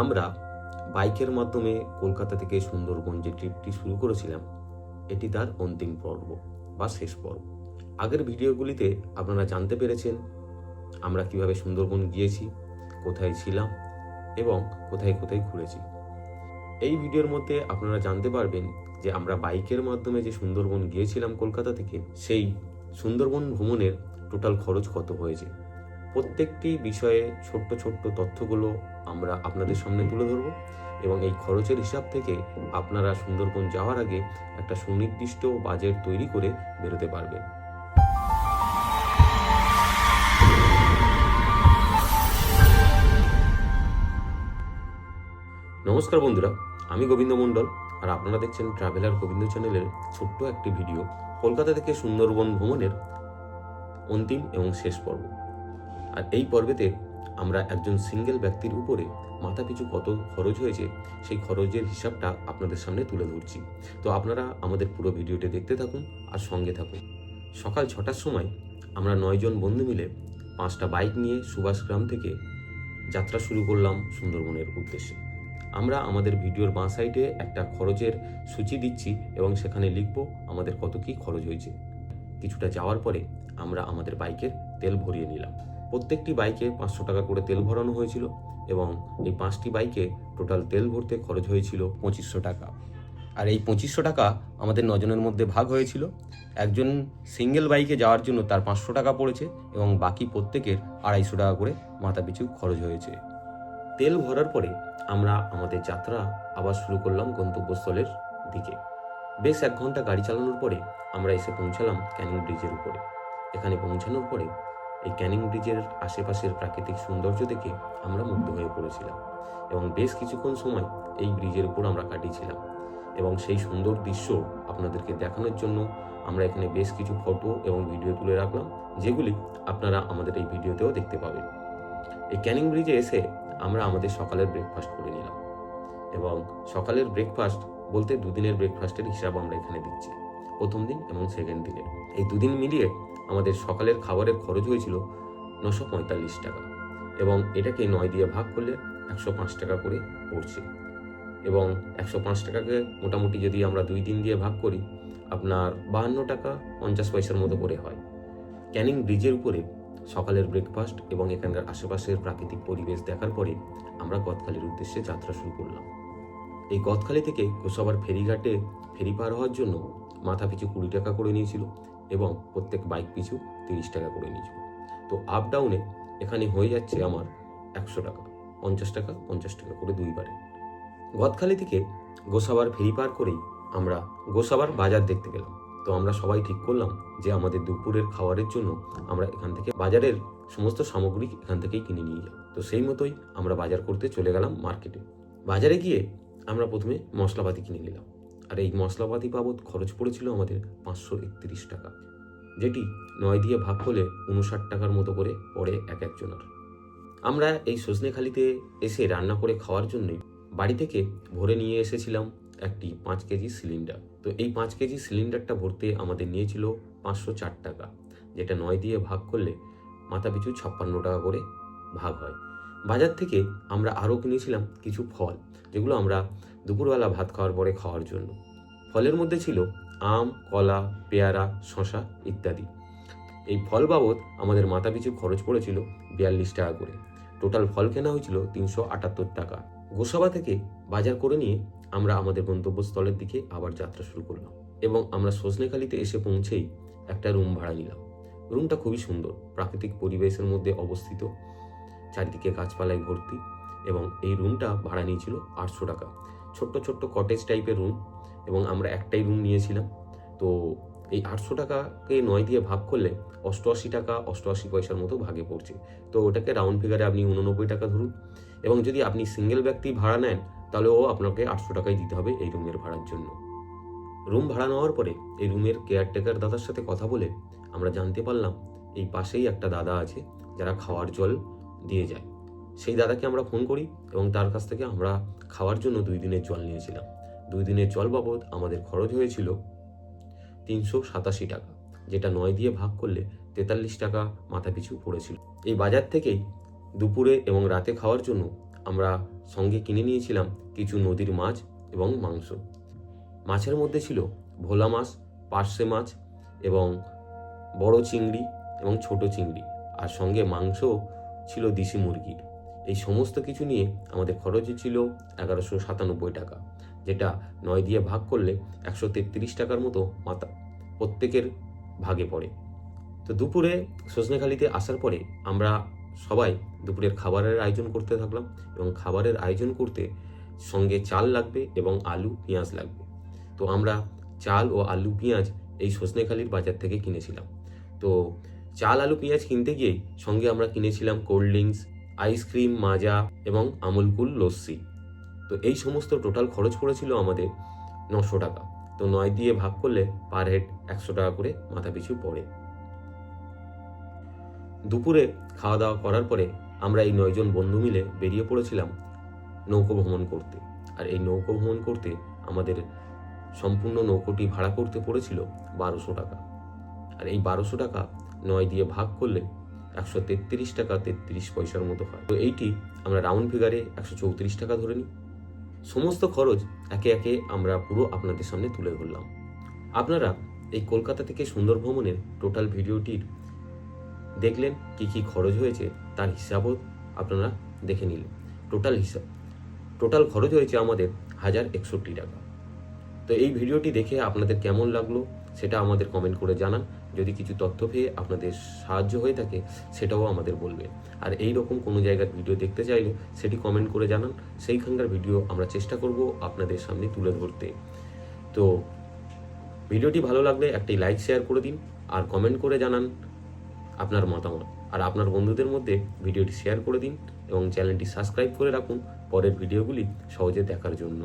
আমরা বাইকের মাধ্যমে কলকাতা থেকে সুন্দরবন যে ট্রিপটি শুরু করেছিলাম, এটি তার অন্তিম পর্ব বা শেষ পর্ব। আগের ভিডিওগুলিতে আপনারা জানতে পেরেছেন আমরা কীভাবে সুন্দরবন গিয়েছি, কোথায় ছিলাম এবং কোথায় কোথায় ঘুরেছি। এই ভিডিওর মধ্যে আপনারা জানতে পারবেন যে আমরা বাইকের মাধ্যমে যে সুন্দরবন গিয়েছিলাম কলকাতা থেকে, সেই সুন্দরবন ভ্রমণের টোটাল খরচ কত হয়েছে। প্রত্যেকটি বিষয়ে ছোট্ট ছোট্ট তথ্যগুলো আমরা আপনাদের সামনে তুলে ধরব এবং এই খরচের হিসাব থেকে আপনারা সুন্দরবন যাওয়ার আগে একটা সুনির্দিষ্ট বাজেট তৈরি করে বেরোতে পারবেন। নমস্কার বন্ধুরা, আমি গোবিন্দ মণ্ডল আর আপনারা দেখছেন ট্রাভেলার গোবিন্দ চ্যানেলের ছোট্ট একটি ভিডিও কলকাতা থেকে সুন্দরবন ভ্রমণের অন্তিম এবং শেষ পর্ব। আর এই পর্বেতে আমরা একজন সিঙ্গেল ব্যক্তির উপরে মাথাপিছু কত খরচ হয়েছে, সেই খরচের হিসাবটা আপনাদের সামনে তুলে ধরছি। তো আপনারা আমাদের পুরো ভিডিওটি দেখতে থাকুন আর সঙ্গে থাকুন। সকাল ছটার সময় আমরা নয়জন বন্ধু মিলে পাঁচটা বাইক নিয়ে সুভাষগ্রাম থেকে যাত্রা শুরু করলাম সুন্দরবনের উদ্দেশ্যে। আমরা আমাদের ভিডিওর বাঁ সাইডে একটা খরচের সূচি দিচ্ছি এবং সেখানে লিখব আমাদের কত কি খরচ হয়েছে। কিছুটা যাওয়ার পরে আমরা আমাদের বাইকের তেল ভরিয়ে নিলাম। প্রত্যেকটি বাইকে পাঁচশো টাকা করে তেল ভরানো হয়েছিল এবং এই পাঁচটি বাইকে টোটাল তেল ভরতে খরচ হয়েছিল পঁচিশশো টাকা। আর এই পঁচিশশো টাকা আমাদের নজনের মধ্যে ভাগ হয়েছিল। একজন সিঙ্গেল বাইকে যাওয়ার জন্য তার পাঁচশো টাকা পড়েছে এবং বাকি প্রত্যেকের আড়াইশো টাকা করে মাথাপিছু খরচ হয়েছে। তেল ভরার পরে আমরা আমাদের যাত্রা আবার শুরু করলাম গন্তব্যস্থলের দিকে। বেশ এক ঘণ্টা গাড়ি চালানোর পরে আমরা এসে পৌঁছালাম ক্যানিং ব্রিজের উপরে। এখানে পৌঁছানোর পরে এই ক্যানিং ব্রিজের আশেপাশের প্রাকৃতিক সৌন্দর্য দেখে আমরা মুগ্ধ হয়ে পড়েছিলাম এবং বেশ কিছুক্ষণ সময় এই ব্রিজের উপর আমরা কাটিয়েছিলাম এবং সেই সুন্দর দৃশ্য আপনাদেরকে দেখানোর জন্য আমরা এখানে বেশ কিছু ফটো এবং ভিডিও তুলে রাখলাম, যেগুলি আপনারা আমাদের এই ভিডিওতেও দেখতে পাবেন। এই ক্যানিং ব্রিজে এসে আমরা আমাদের সকালের ব্রেকফাস্ট করে নিলাম এবং সকালের ব্রেকফাস্ট বলতে দুদিনের ব্রেকফাস্টের হিসাব আমরা এখানে দিচ্ছি, প্রথম দিন এবং সেকেন্ড দিনের। এই দুদিন মিলিয়ে আমাদের সকালের খাবারের খরচ হয়েছিল নশো পঁয়তাল্লিশ টাকা এবং এটাকে নয় দিয়ে ভাগ করলে একশো পাঁচ টাকা করে পড়ছে। এবং একশো পাঁচ টাকাকে মোটামুটি যদি আমরা দুই দিন দিয়ে ভাগ করি, আপনার বাহান্ন টাকা পঞ্চাশ পয়সার মতো করে হয়। ক্যানিং ব্রিজের উপরে সকালের ব্রেকফাস্ট এবং এখানকার আশেপাশের প্রাকৃতিক পরিবেশ দেখার পরে আমরা গদখালির উদ্দেশ্যে যাত্রা শুরু করলাম। এই গদখালি থেকে গোসাবার ফেরিঘাটে ফেরি পার হওয়ার জন্য মাথা পিছু কুড়ি টাকা করে নিয়েছিল। এবং প্রত্যেক বাইক পিছু তিরিশ টাকা করে নিয়েছিল তো আপ ডাউনে এখানে হয়ে যাচ্ছে আমার একশো টাকা, পঞ্চাশ টাকা পঞ্চাশ টাকা করে দুইবারে গদখালি থেকে গোসাবার ফেরি পার করেই আমরা গোসাবার বাজার দেখতে গেলাম। তো আমরা সবাই ঠিক করলাম যে আমাদের দুপুরের খাবারের জন্য আমরা এখান থেকে বাজারের সমস্ত সামগ্রী এখান থেকেই কিনে নিয়ে যাব তো সেই মতোই আমরা বাজার করতে চলে গেলাম মার্কেটে বাজারে গিয়ে আমরা প্রথমে মশলাপাতি কিনে নিলাম। আর এই মশলাপাতি বাবদ খরচ পড়েছিল আমাদের পাঁচশো একত্রিশ টাকা, যেটি নয় দিয়ে ভাগ হলে উনষাট টাকার মতো করে পড়ে এক একজনের। আমরা এই সজনেখালিতে এসে রান্না করে খাওয়ার জন্যই বাড়ি থেকে ভরে নিয়ে এসেছিলাম একটি পাঁচ কেজি সিলিন্ডার। তো এই পাঁচ কেজি সিলিন্ডারটা ভরতে আমাদের নিয়েছিল পাঁচশো চার টাকা, যেটা নয় দিয়ে ভাগ করলে মাথা পিছু ছাপ্পান্ন টাকা করে ভাগ হয়। বাজার থেকে আমরা আরও কিনেছিলাম কিছু ফল, যেগুলো আমরা দুপুরবেলা ভাত খাওয়ার পরে খাওয়ার জন্য। ফলের মধ্যে ছিল আম, কলা, পেয়ারা শশা ইত্যাদি। এই ফল বাবদ আমাদের মাথা পিছু খরচ পড়েছিল বিয়াল্লিশ টাকা করে। টোটাল ফল কেনা হয়েছিল তিনশো আটাত্তর টাকা। গোসাবা থেকে বাজার করে নিয়ে আমরা আমাদের গন্তব্যস্থলের দিকে আবার যাত্রা শুরু করলাম এবং আমরা সজনেখালিতে এসে পৌঁছেই একটা রুম ভাড়া নিলাম। রুমটা খুবই সুন্দর, প্রাকৃতিক পরিবেশের মধ্যে অবস্থিত, চারিদিকে গাছপালায় ভর্তি এবং এই রুমটা ভাড়া নিয়েছিল আটশো টাকা। ছোট্ট ছোট্ট কটেজ টাইপের রুম এবং আমরা একটাই রুম নিয়েছিলাম। তো এই আটশো টাকাকে নয় দিয়ে ভাগ করলে অষ্টআশি টাকা, অষ্টআশি পয়সার মতো ভাগে পড়ছে। তো ওটাকে রাউন্ড ফিগারে আপনি উননব্বই টাকা ধরুন এবং যদি আপনি সিঙ্গেল ব্যক্তি ভাড়া নেন, তাহলে ও আপনাকে আটশো টাকাই দিতে হবে এই রুমের ভাড়ার জন্য। রুম ভাড়া নেওয়ার পরে এই রুমের কেয়ারটেকার দাদার সাথে কথা বলে আমরা জানতে পারলাম, এই পাশেই একটা দাদা আছে যারা খাওয়ার জল দিয়ে যায়। সেই দাদাকে আমরা ফোন করি এবং তার কাছ থেকে আমরা খাওয়ার জন্য দুই দিনের জল নিয়েছিলাম। দুই দিনের জল বাবদ আমাদের খরচ হয়েছিল তিনশো সাতাশি টাকা, যেটা নয় দিয়ে ভাগ করলে তেতাল্লিশ টাকা মাথা পিছু পড়েছিল। এই বাজার থেকেই দুপুরে এবং রাতে খাওয়ার জন্য আমরা সঙ্গে কিনে নিয়েছিলাম কিছু নদীর মাছ এবং মাংস। মাছের মধ্যে ছিল ভোলা মাছ, পার্শে মাছ এবং বড় চিংড়ি এবং ছোট চিংড়ি। আর সঙ্গে মাংস ছিল দেশি মুরগির। এই সমস্ত কিছু নিয়ে আমাদের খরচ ছিল এগারোশো সাতানব্বই টাকা, যেটা নয় দিয়ে ভাগ করলে একশো তেত্রিশ টাকার মতো মাথা প্রত্যেকের ভাগে পড়ে। তো দুপুরে সজনেখালিতে আসার পরে আমরা সবাই দুপুরের খাবারের আয়োজন করতে থাকলাম এবং খাবারের আয়োজন করতে সঙ্গে চাল লাগবে এবং আলু, পেঁয়াজ লাগবে। তো আমরা চাল ও আলু, পেঁয়াজ এই সজনেখালির বাজার থেকে কিনেছিলাম। তো চাল, আলু, পেঁয়াজ কিনতে গিয়েই সঙ্গে আমরা কিনেছিলাম কোল্ড ড্রিঙ্কস আইসক্রিম মাজা এবং আমুলকুল লস্যি। তো এই সমস্ত টোটাল খরচ পড়েছিল আমাদের নশো টাকা। তো নয় দিয়ে ভাগ করলে পার হেড একশো টাকা করে মাথা পিছু পড়ে। দুপুরে খাওয়া দাওয়া করার পরে আমরা এই নয়জন বন্ধু মিলে বেরিয়ে পড়েছিলাম নৌকো ভ্রমণ করতে। আর এই নৌকো ভ্রমণ করতে আমাদের সম্পূর্ণ নৌকোটি ভাড়া করতে পড়েছিল বারোশো টাকা। আর এই বারোশো টাকা নয় দিয়ে ভাগ করলে একশো তেত্রিশ টাকা তেত্রিশ পয়সার মতো হয়। তো এইটি আমরা রাউন্ড ফিগারে একশো চৌত্রিশ টাকা ধরে নিই। সমস্ত খরচ একে একে আমরা পুরো আপনাদের সামনে তুলে ধরলাম। আপনারা এই কলকাতা থেকে সুন্দর ভ্রমণের টোটাল ভিডিওটির দেখলেন কি কি খরচ হয়েছে, তার হিসাবও আপনারা দেখে নিলেন। টোটাল হিসাব টোটাল খরচ হয়েছে আমাদের হাজার একষট্টি টাকা। তো এই ভিডিওটি দেখে আপনাদের কেমন লাগল, সেটা আমাদের কমেন্ট করে জানান। যদি কিছু তথ্য পেয়ে আপনাদের সাহায্য হয়ে থাকে, সেটাও আমাদের বলবেন আর এই রকম কোনো জায়গার ভিডিও দেখতে চাইলে সেটি কমেন্ট করে জানান, সেইখানকার ভিডিও আমরা চেষ্টা করব আপনাদের সামনে তুলে ধরতে। তো ভিডিওটি ভালো লাগলে একটি লাইক শেয়ার করে দিন, আর কমেন্ট করে জানান আপনার মতামত। আর আপনার বন্ধুদের মধ্যে ভিডিওটি শেয়ার করে দিন, এবং চ্যানেলটি সাবস্ক্রাইব করে রাখুন পরের ভিডিওগুলি সহজে দেখার জন্য।